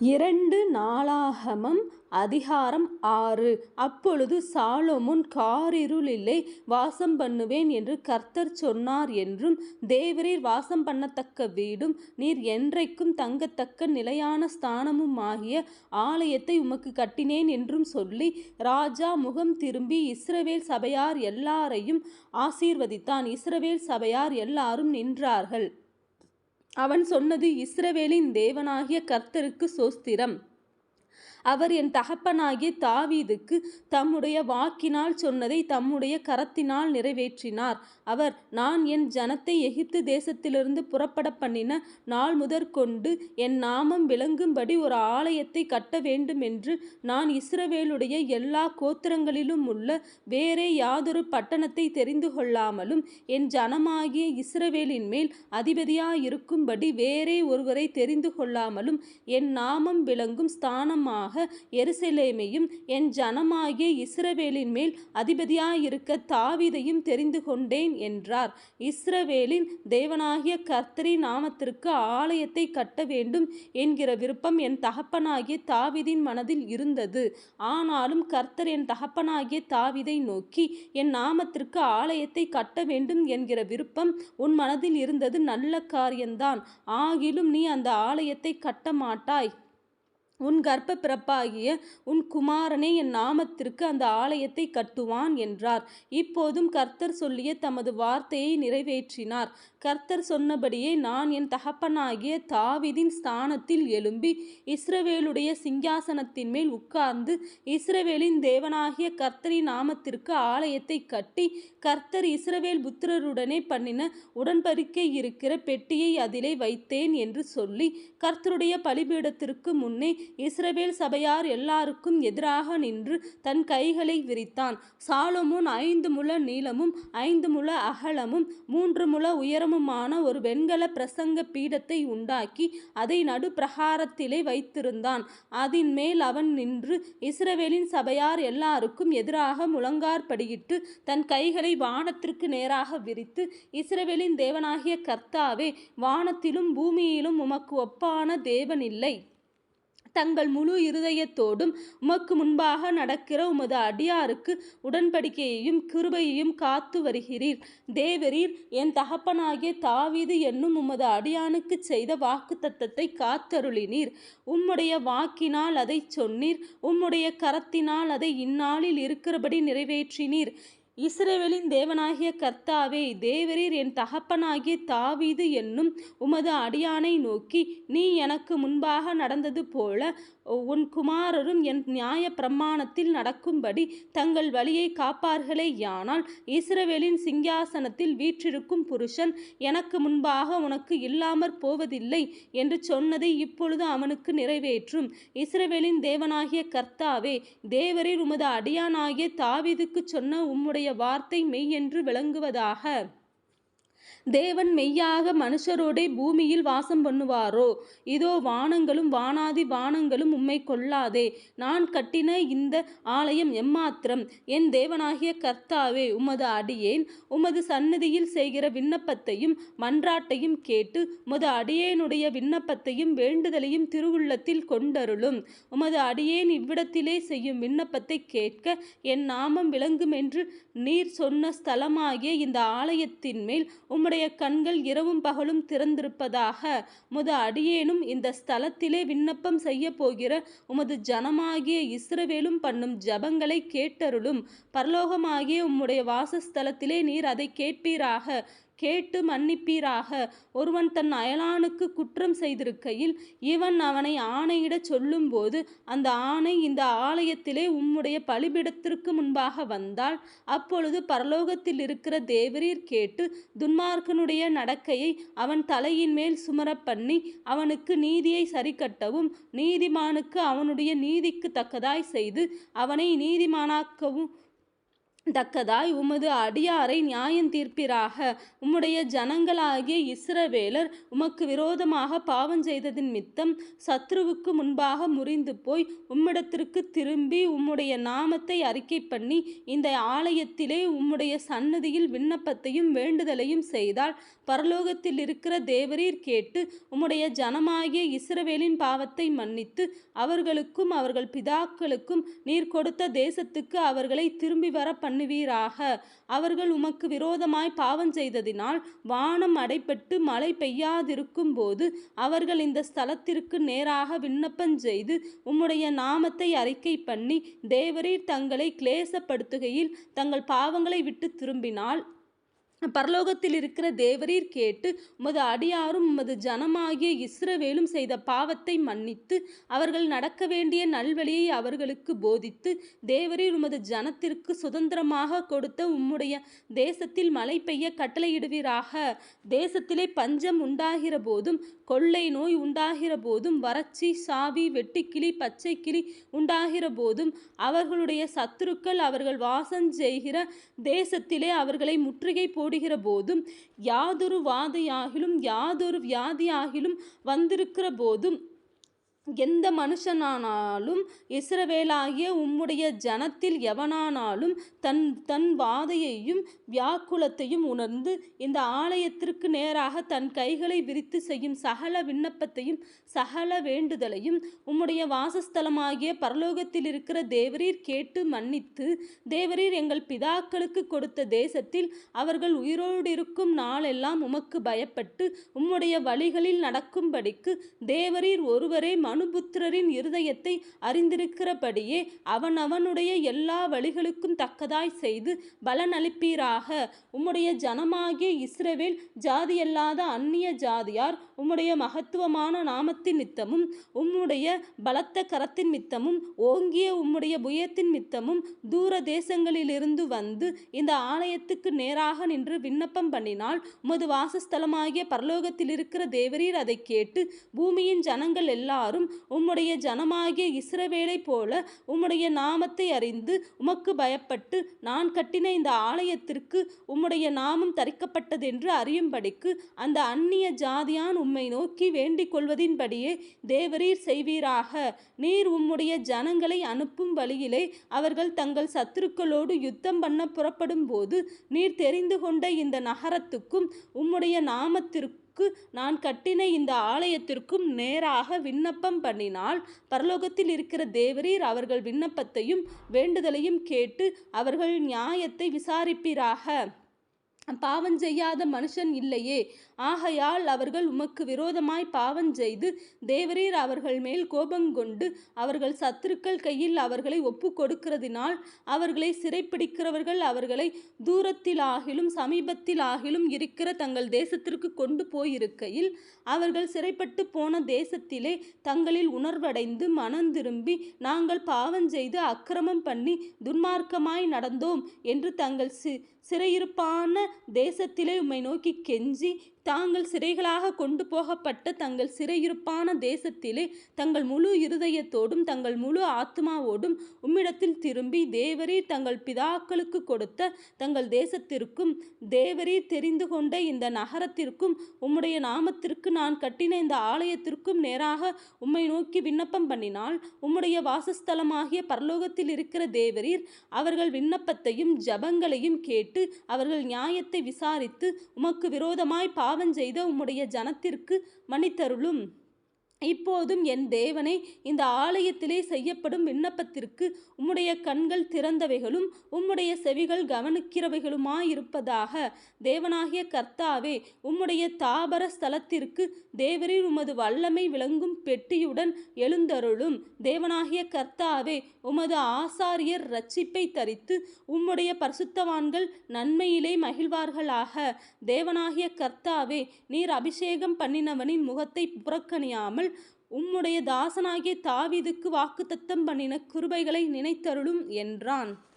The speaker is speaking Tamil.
இரண்டு நாளாகமம் அதிகாரம் ஆறு. அப்பொழுது சாலொமோன் காரிருளிலே வாசம் பண்ணுவேன் என்று கர்த்தர் சொன்னார் என்றும் தேவரீர் வாசம் பண்ணத்தக்க வீடும் நீர் என்றைக்கும் தங்கத்தக்க நிலையான ஸ்தானமுமாகிய ஆலயத்தை உமக்கு கட்டினேன் என்றும் சொல்லி ராஜா முகம் திரும்பி இஸ்ரவேல் சபையார் எல்லாரையும் ஆசீர்வதித்தான். இஸ்ரவேல் சபையார் எல்லாரும் நின்றார்கள். அவன் சொன்னது இஸ்ரவேலின் தேவனாகிய கர்த்தருக்கு சோஸ்திரம். அவர் என் தகப்பனாகிய தாவீதுக்கு தம்முடைய வாக்கினால் சொன்னதை தம்முடைய கரத்தினால் நிறைவேற்றினார். அவர் நான் என் ஜனத்தை எகிப்து தேசத்திலிருந்து புறப்பட பண்ணின நாள் முதற்கொண்டு என் நாமம் விளங்கும்படி ஒரு ஆலயத்தை கட்ட வேண்டுமென்று நான் இஸ்ரவேலுடைய எல்லா கோத்திரங்களிலும் உள்ள வேறே யாதொரு பட்டணத்தை தெரிந்து கொள்ளாமலும் என் ஜனமாகிய இஸ்ரவேலின் மேல் அதிபதியாயிருக்கும்படி வேறே ஒருவரை தெரிந்து கொள்ளாமலும் என் நாமம் விளங்கும் ஸ்தானமாக எருசலேமையும் என் ஜனமாகிய இஸ்ரவேலின் மேல் அதிபதியாயிருக்க தாவீதையும் தெரிந்து கொண்டேன் என்றார். இஸ்ரவேலின் தேவனாகிய கர்த்தரி நாமத்திற்கு ஆலயத்தை கட்ட வேண்டும் என்கிற விருப்பம் என் தகப்பனாகிய தாவிதின் மனதில் இருந்தது. ஆனாலும் கர்த்தர் என் தகப்பனாகிய தாவிதை நோக்கி என் நாமத்திற்கு ஆலயத்தை கட்ட வேண்டும் என்கிற விருப்பம் உன் மனதில் இருந்தது நல்ல காரியம்தான் ஆகிலும் நீ அந்த ஆலயத்தை கட்ட மாட்டாய். உன் கர்ப்ப பிறப்பாகிய உன் குமாரனே என் நாமத்திற்கு அந்த ஆலயத்தை கட்டுவான் என்றார். இப்போதும் கர்த்தர் சொல்லிய தமது வார்த்தையை நிறைவேற்றினார். கர்த்தர் சொன்னபடியே நான் என் தகப்பனாகிய தாவிதின் ஸ்தானத்தில் எழும்பி இஸ்ரவேலுடைய சிங்காசனத்தின் மேல் உட்கார்ந்து இஸ்ரவேலின் தேவனாகிய கர்த்தரின் நாமத்திற்கு ஆலயத்தை கட்டி கர்த்தர் இஸ்ரவேல் புத்திரருடனே பண்ணின உடன்படிக்கை இருக்கிற பெட்டியை அதிலே வைத்தேன் என்று சொல்லி கர்த்தருடைய பலிபீடத்திற்கு முன்னே இஸ்ரவேல் சபையார் எல்லாருக்கும் எதிராக நின்று தன் கைகளை விரித்தான். சாலமோன் ஐந்து முழ நீளமும் ஐந்து முழ அகலமும் மூன்று முழ உயரமுமான ஒரு வெண்கல பிரசங்க பீடத்தை உண்டாக்கி அதை நடு பிரகாரத்திலே வைத்திருந்தான். அதன் மேல் அவன் நின்று இஸ்ரவேலின் சபையார் எல்லாருக்கும் எதிராக முழங்கார்படியிட்டு தன் கைகளை வானத்திற்கு நேராக விரித்து இஸ்ரவேலின் தேவனாகிய கர்த்தாவே வானத்திலும் பூமியிலும் உமக்கு ஒப்பான தேவன் இல்லை. தங்கள் முழு இருதயத்தோடும் உமக்கு முன்பாக நடக்கிற உமது அடியாருக்கு உடன்படிக்கையையும் கிருபையையும் காத்து வருகிறீர். தேவரீர் என் தகப்பனாகிய தாவீது என்னும் உமது அடியானுக்கு செய்த வாக்கு தத்தத்தை காத்தருளினீர். உம்முடைய வாக்கினால் அதை சொன்னீர். உம்முடைய கரத்தினால் அதை இந்நாளில் இருக்கிறபடி நிறைவேற்றினீர். இஸ்ரேவேலின் தேவனாகிய கர்த்தாவே தேவரீர் என் தகப்பனாகிய தாவீது என்னும் உமது அடியானை நோக்கி நீ எனக்கு முன்பாக நடந்தது போல உன் குமாரரும் என் நியாய பிரமாணத்தில் நடக்கும்படி தங்கள் வழியை காப்பார்களே. யானால் இஸ்ரவேலின் சிங்காசனத்தில் வீற்றிருக்கும் புருஷன் எனக்கு முன்பாக உனக்கு இல்லாமற் போவதில்லை என்று சொன்னதை இப்பொழுது அவனுக்கு நிறைவேற்றும். இஸ்ரவேலின் தேவனாகிய கர்த்தாவே தேவரீர் உமது அடியானாகிய தாவீதுக்கு சொன்ன உம்முடைய வார்த்தை மெய் என்று விளங்குவதாக. தேவன் மெய்யாக மனுஷரோடே பூமியில் வாசம் பண்ணுவாரோ? இதோ வானங்களும் வானாதி வானங்களும் உம்மை கொள்ளாதே. நான் கட்டின இந்த ஆலயம் எம்மாத்திரம்? என் தேவனாகிய கர்த்தாவே உமது அடியேன் உமது சந்நிதியில் செய்கிற விண்ணப்பத்தையும் மன்றாட்டையும் கேட்டு உமது அடியேனுடைய விண்ணப்பத்தையும் வேண்டுதலையும் திருவுள்ளத்தில் கொண்டருளும். உமது அடியேன் இவ்விடத்திலே செய்யும் விண்ணப்பத்தை கேட்க என் நாமம் விளங்கும் என்று நீர் சொன்ன ஸ்தலமாகிய இந்த ஆலயத்தின் மேல் உம்முடைய கண்கள் இரவும் பகலும் திறந்திருப்பதாக முத அடியேனும் இந்த ஸ்தலத்திலே விண்ணப்பம் செய்ய போகிற உமது ஜனமாகிய இஸ்ரவேலும் பண்ணும் ஜபங்களை கேட்டருளும் பரலோகமாகிய உம்முடைய வாசஸ்தலத்திலே நீர் அதை கேட்பீராக. கேட்டு மன்னிப்பீராக. ஒருவன் தன் அயலானுக்கு குற்றம் செய்திருக்கையில் இவன் அவனை ஆணையிடச் சொல்லும்போது அந்த ஆணை இந்த ஆலயத்திலே உம்முடைய பலிபிடத்திற்கு முன்பாக வந்தால் அப்பொழுது பரலோகத்தில் இருக்கிற தேவரீர் கேட்டு துன்மார்க்கனுடைய நடக்கையை அவன் தலையின் மேல் சுமரப் பண்ணி அவனுக்கு நீதியை சரிக்கட்டவும் நீதிமானுக்கு அவனுடைய நீதிக்கு தக்கதாய் செய்து அவனை நீதிமானாக்கவும் தக்கதாய் உமது அடியாரை நியாயம் தீர்ப்பீராக. உம்முடைய ஜனங்களாகிய இஸ்ரவேலர் உமக்கு விரோதமாக பாவம் செய்ததின் மித்தம் சத்ருவுக்கு முன்பாக முறிந்து போய் உம்மிடத்திற்கு திரும்பி உம்முடைய நாமத்தை அறிக்கை பண்ணி இந்த ஆலயத்திலே உம்முடைய சன்னதியில் விண்ணப்பத்தையும் வேண்டுதலையும் செய்தால் பரலோகத்தில் இருக்கிற தேவரீர் கேட்டு உம்முடைய ஜனமாகிய இஸ்ரவேலின் பாவத்தை மன்னித்து அவர்களுக்கும் அவர்கள் பிதாக்களுக்கும் நீர் கொடுத்த தேசத்துக்கு அவர்களை திரும்பி வர பண்ணுவீராக. அவர்கள் உமக்கு விரோதமாய் பாவம் செய்ததினால் வானம் அடைப்பட்டு மழை பெய்யாதிருக்கும் போது அவர்கள் இந்த ஸ்தலத்திற்கு நேராக விண்ணப்பம் செய்து உம்முடைய நாமத்தை அறிக்கை பண்ணி தேவரீர் தங்களை கிளேசப்படுத்துகையில் தங்கள் பாவங்களை விட்டு திரும்பினால் பரலோகத்தில் இருக்கிற தேவரீர் கேட்டு உமது அடியாரும் உமது ஜனமாகிய இஸ்ரவேலும் செய்த பாவத்தை மன்னித்து அவர்கள் நடக்க வேண்டிய நல்வழியை அவர்களுக்கு போதித்து தேவரீர் உமது ஜனத்திற்கு சுதந்திரமாக கொடுத்த உம்முடைய தேசத்தில் மழை பெய்ய கட்டளையிடுவீராக. தேசத்திலே பஞ்சம் உண்டாகிற போதும் கொள்ளை நோய் உண்டாகிற போதும் வறட்சி சாவி வெட்டுக்கிளி பச்சை கிளி உண்டாகிற போதும் அவர்களுடைய சத்துருக்கள் அவர்கள் வாசம் செய்கிற தேசத்திலே அவர்களை முற்றுகை போடுகிற போதும் யாதொரு வாதையாகிலும் யாதொரு வியாதியாகிலும் வந்திருக்கிற போதும் எந்த மனுஷனானாலும் இஸ்ரவேலாகிய உம்முடைய ஜனத்தில் எவனானாலும் தன் தன் வாதையையும் வியாக்குலத்தையும் உணர்ந்து இந்த ஆலயத்திற்கு நேராக தன் கைகளை விரித்து செய்யும் சகல விண்ணப்பத்தையும் சகல வேண்டுதலையும் உம்முடைய வாசஸ்தலமாகிய பரலோகத்தில் இருக்கிற தேவரீர் கேட்டு மன்னித்து தேவரீர் எங்கள் பிதாக்களுக்கு கொடுத்த தேசத்தில் அவர்கள் உயிரோடு இருக்கும் நாளெல்லாம் உமக்கு பயப்பட்டு உம்முடைய வழிகளில் நடக்கும்படிக்கு தேவரீர் ஒருவரே மனுபுத்திரரின் இருதயத்தை அறிந்திருக்கிறபடியே அவன் அவனுடைய எல்லா வழிகளுக்கும் தக்கதாய் செய்து பலன் அளிப்பீராக உம்முடைய ஜனமாகிய இஸ்ரவேல் ஜாதியல்லாத அந்நிய ஜாதியார் உம்முடைய மகத்துவமான நாமத்தின் நித்தமும் உம்முடைய பலத்த கரத்தின் மித்தமும் ஓங்கிய உம்முடைய புயத்தின் மித்தமும் தூர தேசங்களிலிருந்து வந்து இந்த ஆலயத்துக்கு நேராக நின்று விண்ணப்பம் பண்ணினால் உமது வாசஸ்தலமாகிய பரலோகத்தில் இருக்கிற தேவரீர் அதை கேட்டு பூமியின் ஜனங்கள் எல்லாரும் உம்முடைய ஜனமாகிய இஸ்ரவேலை போல உம்முடைய நாமத்தை அறிந்து உமக்கு பயப்பட்டு நான் கட்டின இந்த ஆலயத்திற்கு உம்முடைய நாமம் தரிக்கப்பட்டதென்று அறியும்படிக்கு அந்த அந்நிய ஜாதியான் உம்மை நோக்கி வேண்டிக் கொள்வதின்படியே தேவரீர் செய்வீராக. நீர் உம்முடைய ஜனங்களை அனுப்பும் வழியிலே அவர்கள் தங்கள் சத்துருக்களோடு யுத்தம் பண்ண புறப்படும் போது நீர் தெரிந்து கொண்ட இந்த நகரத்துக்கும் உம்முடைய நாமத்திற்கு நான் கட்டின இந்த ஆலயத்திற்கும் நேராக விண்ணப்பம் பண்ணினால் பரலோகத்தில் இருக்கிற தேவரீர் அவர்கள் விண்ணப்பத்தையும் வேண்டுதலையும் கேட்டு அவர்கள் நியாயத்தை விசாரிப்பீராக. பாவம் செய்யாத மனுஷன் இல்லையே. ஆகையால் அவர்கள் உமக்கு விரோதமாய் பாவம் செய்து தேவரீர் அவர்கள் மேல் கோபங்கொண்டு அவர்கள் சத்துருக்கள் கையில் அவர்களை ஒப்பு கொடுக்கிறதினால் அவர்களை சிறைப்பிடிக்கிறவர்கள் அவர்களை தூரத்திலாகிலும் சமீபத்திலாகிலும் இருக்கிற தங்கள் தேசத்திற்கு கொண்டு போயிருக்கையில் அவர்கள் சிறைப்பட்டு போன தேசத்திலே தங்களில் உணர்வடைந்து மனம் திரும்பி நாங்கள் பாவம் செய்து அக்கிரமம் பண்ணி துன்மார்க்கமாய் நடந்தோம் என்று தங்கள் சி சிறையிருப்பான தேசத்திலே உம்மை நோக்கி கெஞ்சி தாங்கள் சிறைகளாக கொண்டு போகப்பட்ட தங்கள் சிறையிருப்பான தேசத்திலே தங்கள் முழு இருதயத்தோடும் தங்கள் முழு ஆத்மாவோடும் உம்மிடத்தில் திரும்பி தேவரீர் தங்கள் பிதாக்களுக்கு கொடுத்த தங்கள் தேசத்திற்கும் தேவரீர் தெரிந்து கொண்ட இந்த நகரத்திற்கும் உம்முடைய நாமத்திற்கு நான் கட்டின இந்த ஆலயத்திற்கும் நேராக உம்மை நோக்கி விண்ணப்பம் பண்ணினால் உம்முடைய வாசஸ்தலமாகிய பரலோகத்தில் இருக்கிற தேவரீர் அவர்கள் விண்ணப்பத்தையும் ஜபங்களையும் கேட்டு அவர்கள் நியாயத்தை விசாரித்து உமக்கு விரோதமாய் பாவ பாவஞ்செய்த உம்முடைய ஜனத்திற்கு மன்னித்தருளும். இப்போதும் என் தேவனை இந்த ஆலயத்திலே செய்யப்படும் விண்ணப்பத்திற்கு உம்முடைய கண்கள் திறந்தவைகளும் உம்முடைய செவிகள் கவனிக்கிறவைகளுமாயிருப்பதாக தேவனாகிய கர்த்தாவே உம்முடைய தாபர ஸ்தலத்திற்கு தேவரின் உமது வல்லமை விளங்கும் பெட்டியுடன் எழுந்தருளும். தேவனாகிய கர்த்தாவே உமது ஆசாரியர் ரட்சிப்பை தரித்து உம்முடைய பரிசுத்தவான்கள் நன்மையிலே மகிழ்வார்களாக. தேவனாகிய கர்த்தாவே நீர் அபிஷேகம் பண்ணினவனின் முகத்தை புறக்கணியாமல் உம்முடைய தாசனாகிய தாவீதுக்கு வாக்குத்தத்தம் பண்ணின கிருபைகளை நினைத்தருளும் என்றான்.